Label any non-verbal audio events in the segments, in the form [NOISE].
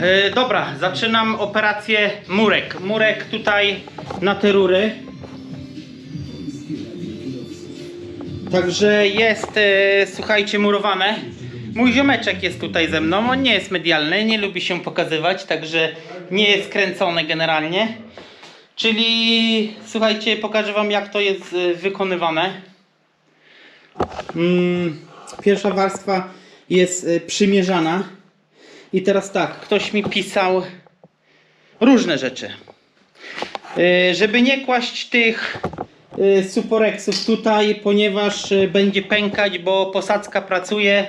E, dobra, zaczynam operację murek. Murek tutaj na te rury. Także jest, e, słuchajcie, murowane. Mój ziomeczek jest tutaj ze mną. On nie jest medialny, nie lubi się pokazywać, także nie jest kręcony generalnie. Czyli słuchajcie, pokażę wam jak to jest e, wykonywane. Mm, pierwsza warstwa jest e, przymierzana. I teraz tak, ktoś mi pisał różne rzeczy. Yy, żeby nie kłaść tych yy, suporeksów tutaj, ponieważ yy, będzie pękać, bo posadzka pracuje,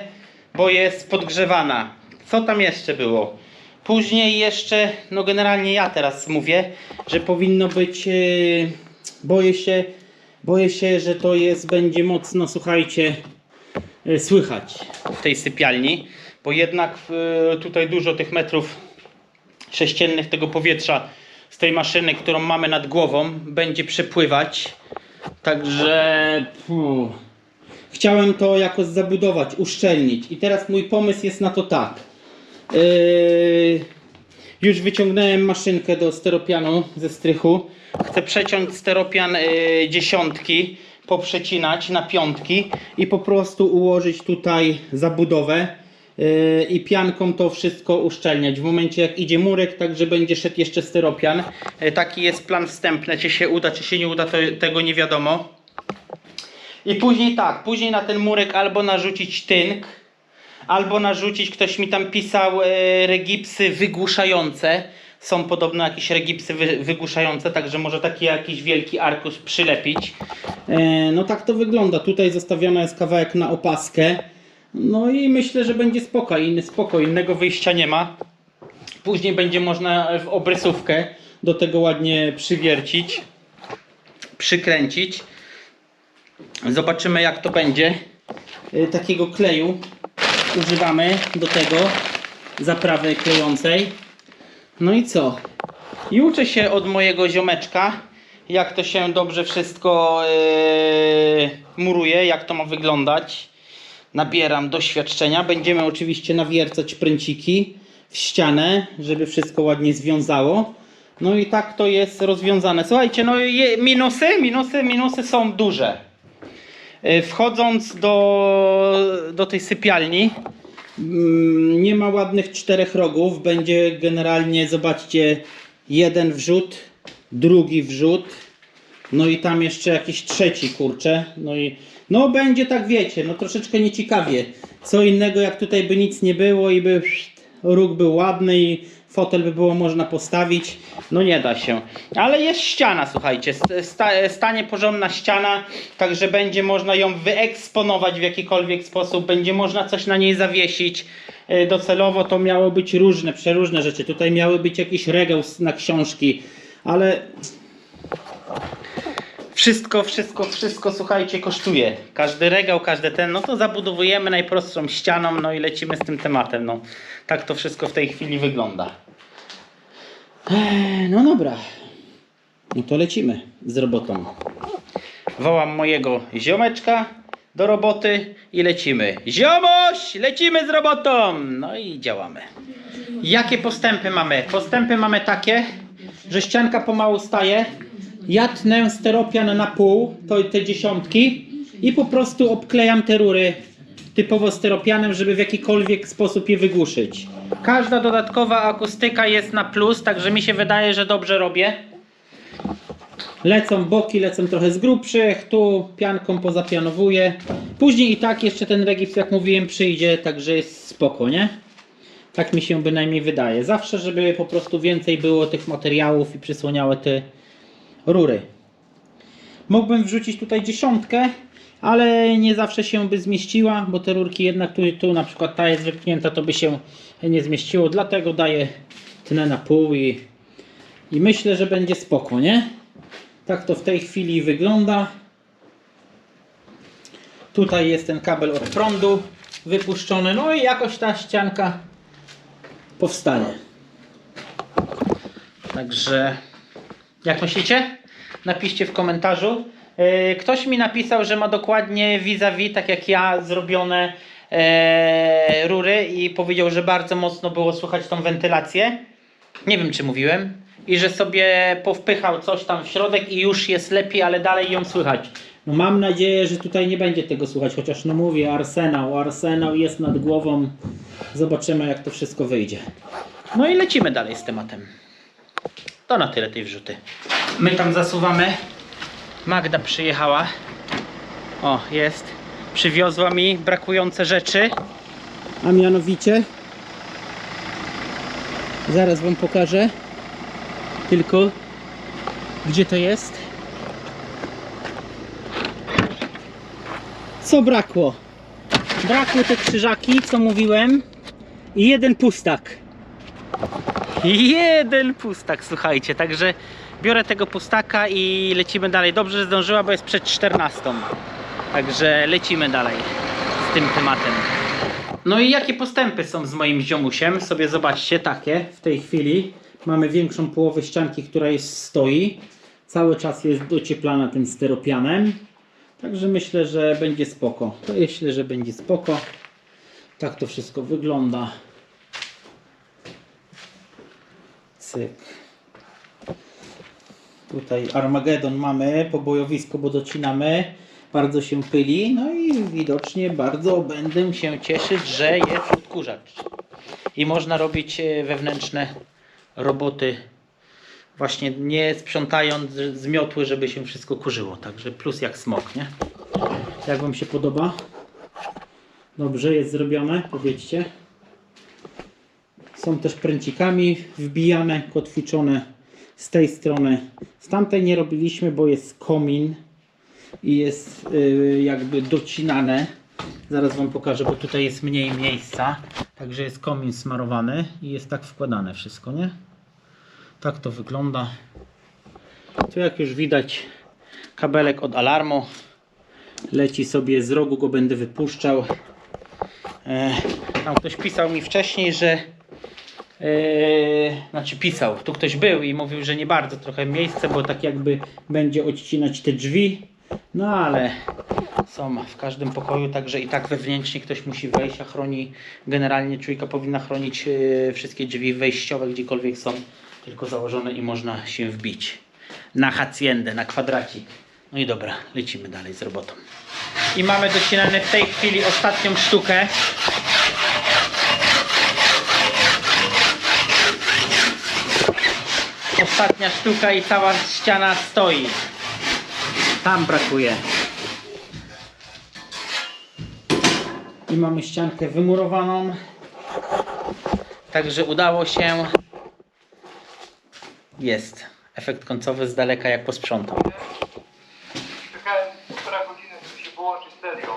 bo jest podgrzewana. Co tam jeszcze było? Później jeszcze, no generalnie ja teraz mówię, że powinno być, yy, boję się, boję się, że to jest, będzie mocno, słuchajcie, y, słychać w tej sypialni, bo jednak y, tutaj dużo tych metrów sześciennych tego powietrza z tej maszyny, którą mamy nad głową, będzie przepływać. Także fu, chciałem to jakoś zabudować, uszczelnić. I teraz mój pomysł jest na to tak. Yy, już wyciągnąłem maszynkę do steropianu ze strychu. Chcę przeciąć steropian yy, dziesiątki, poprzecinać na piątki i po prostu ułożyć tutaj zabudowę i pianką to wszystko uszczelniać. W momencie jak idzie murek, także będzie szedł jeszcze steropian. Yy, taki jest plan wstępny. Czy się uda, czy się nie uda, to tego nie wiadomo. I później tak, później na ten murek albo narzucić tynk, albo narzucić, ktoś mi tam pisał e, regipsy wygłuszające. Są podobno jakieś regipsy wy, wygłuszające, także może taki jakiś wielki arkusz przylepić. No tak to wygląda. Tutaj zostawiony jest kawałek na opaskę. No i myślę, że będzie spoko, inny spoko, innego wyjścia nie ma. Później będzie można w obrysówkę do tego ładnie przywiercić, przykręcić. Zobaczymy jak to będzie. Y, Takiego kleju używamy do tego zaprawy klejącej. No i co? I uczę się od mojego ziomeczka, jak to się dobrze wszystko yy, muruje, jak to ma wyglądać. Nabieram doświadczenia. Będziemy oczywiście nawiercać pręciki w ścianę, żeby wszystko ładnie związało. No i tak to jest rozwiązane. Słuchajcie, no je, minusy, minusy, minusy są duże. E, Wchodząc do, do tej sypialni, mm, nie ma ładnych czterech rogów. Będzie generalnie, zobaczcie, jeden wrzut, drugi wrzut, no i tam jeszcze jakiś trzeci, kurczę. No i no będzie tak, wiecie, no troszeczkę nieciekawie. Co innego, jak tutaj by nic nie było i by róg był ładny i fotel by było można postawić. No nie da się. Ale jest ściana, słuchajcie. st- Sta, stanie porządna ściana, także będzie można ją wyeksponować w jakikolwiek sposób. Będzie można coś na niej zawiesić. E, Docelowo to miało być różne, przeróżne rzeczy. Tutaj miały być jakiś regał na książki, ale wszystko, wszystko, wszystko, słuchajcie, kosztuje. Każdy regał, każdy ten, no to zabudowujemy najprostszą ścianą, no i lecimy z tym tematem. No, tak to wszystko w tej chwili wygląda. Ech, No dobra. No to lecimy z robotą. Wołam mojego ziomeczka do roboty i lecimy. Ziomoś! Lecimy z robotą! No i działamy. Jakie postępy mamy? Postępy mamy takie, że ścianka pomału staje. Ja tnę steropian na pół, to te dziesiątki i po prostu obklejam te rury typowo steropianem, żeby w jakikolwiek sposób je wygłuszyć. Każda dodatkowa akustyka jest na plus, także mi się wydaje, że dobrze robię. Lecą boki, lecą trochę z grubszych, tu pianką pozapianowuję. Później i tak jeszcze ten regips, jak mówiłem, przyjdzie, także jest spoko, nie? Tak mi się bynajmniej wydaje. Zawsze, żeby po prostu więcej było tych materiałów i przysłaniały te rury. Mógłbym wrzucić tutaj dziesiątkę, ale nie zawsze się by zmieściła, bo te rurki jednak tu, tu na przykład ta jest wypchnięta, to by się nie zmieściło. Dlatego daję tnę na pół i, i myślę, że będzie spoko, nie? Tak to w tej chwili wygląda. Tutaj jest ten kabel od prądu wypuszczony, no i jakoś ta ścianka powstanie. Także jak myślicie? Napiszcie w komentarzu. Yy, Ktoś mi napisał, że ma dokładnie vis-a-vis, tak jak ja, zrobione e, rury i powiedział, że bardzo mocno było słychać tą wentylację. Nie wiem, czy mówiłem. I że sobie powpychał coś tam w środek i już jest lepiej, ale dalej ją słychać. No mam nadzieję, że tutaj nie będzie tego słychać, chociaż no mówię, arsenał, arsenał jest nad głową. Zobaczymy, jak to wszystko wyjdzie. No i lecimy dalej z tematem. To na tyle tej wrzuty. My tam zasuwamy. Magda przyjechała. O, jest. Przywiozła mi brakujące rzeczy. A mianowicie. Zaraz wam pokażę. Tylko gdzie to jest? Co brakło? Brakły te krzyżaki, co mówiłem. I jeden pustak. Jeden pustak, słuchajcie, także biorę tego pustaka i lecimy dalej. Dobrze, że zdążyła, bo jest przed 14. Także lecimy dalej z tym tematem. No i jakie postępy są z moim ziomusiem? Sobie zobaczcie, takie w tej chwili. Mamy większą połowę ścianki, która jest stoi. Cały czas jest docieplana tym steropianem. Także myślę, że będzie spoko. To myślę, że będzie spoko. Tak to wszystko wygląda. Tutaj Armagedon mamy, pobojowisko, bo docinamy. Bardzo się pyli. No i widocznie bardzo będę się cieszyć, że jest odkurzacz. I można robić e, wewnętrzne roboty właśnie nie sprzątając z miotły, żeby się wszystko kurzyło. Także plus jak smok, nie? Jak Wam się podoba? Dobrze, jest zrobione, powiedzcie. Są też pręcikami wbijane, kotwiczone z tej strony. Z tamtej nie robiliśmy, bo jest komin i jest y, jakby docinane. Zaraz Wam pokażę, bo tutaj jest mniej miejsca. Także jest komin smarowany i jest tak wkładane wszystko, nie? Tak to wygląda. Tu jak już widać kabelek od alarmu leci sobie z rogu, go będę wypuszczał. E, tam ktoś pisał mi wcześniej, że e, znaczy pisał, tu ktoś był i mówił, że nie bardzo trochę miejsce, bo tak jakby będzie odcinać te drzwi. No ale są w każdym pokoju, także i tak wewnętrznie ktoś musi wejść, a chroni generalnie czujka powinna chronić e, wszystkie drzwi wejściowe, gdziekolwiek są, tylko założone i można się wbić na hacjendę, na kwadracik. No i dobra, lecimy dalej z robotą. I mamy docinane w tej chwili ostatnią sztukę. Ostatnia sztuka i cała ściana stoi. Tam brakuje. I mamy ściankę wymurowaną. Także udało się. Jest. Efekt końcowy z daleka jak posprzątał. Czekałem półtora godziny, żeby się połączyć z serią.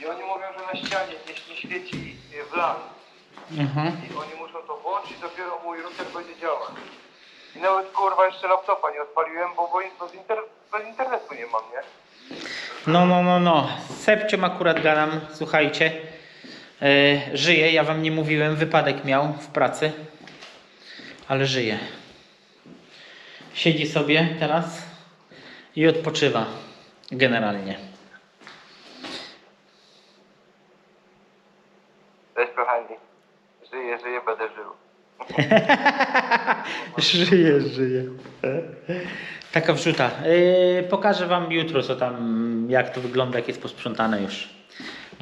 I oni mówią, że na ścianie nie, nie świeci y, wlan. Mhm. I oni muszą to włączyć, dopiero mój router będzie działać. I nawet kurwa jeszcze laptopa nie odpaliłem, bo, bo bez, inter, bez internetu nie mam, nie? No, no, no, no. Z Sepcią akurat gadam, słuchajcie. Yy, żyje, ja wam nie mówiłem, wypadek miał w pracy. Ale żyje. Siedzi sobie teraz i odpoczywa. Generalnie. Cześć kochani. Żyję, żyję, będę żył. [LAUGHS] [LAUGHS] żyje, żyje. Taka wrzuta. Yy, pokażę wam jutro, co tam, jak to wygląda, jak jest posprzątane już.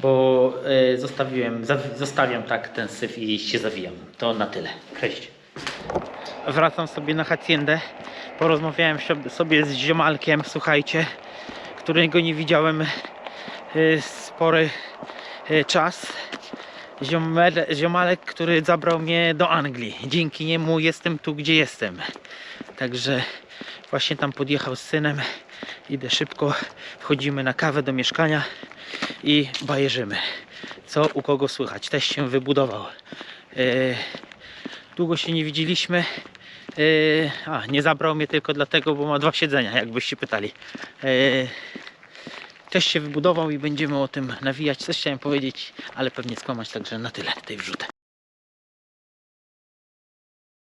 Bo yy, zostawiłem, zostawiam tak ten syf i się zawijam. To na tyle. Cześć. Wracam sobie na hacjendę. Porozmawiałem sobie z ziomalkiem, słuchajcie, którego nie widziałem yy, spory yy, czas. Ziomele, ziomalek, który zabrał mnie do Anglii. Dzięki niemu jestem tu, gdzie jestem. Także właśnie tam podjechał z synem. Idę szybko. Wchodzimy na kawę do mieszkania i bajerzymy. Co u kogo słychać? Też się wybudował. Yy, długo się nie widzieliśmy. Yy, a, nie zabrał mnie tylko dlatego, bo ma dwa siedzenia, jakbyście pytali. Yy, też się wybudował i będziemy o tym nawijać. Coś chciałem powiedzieć, ale pewnie skłamać, także na tyle tej wrzuty.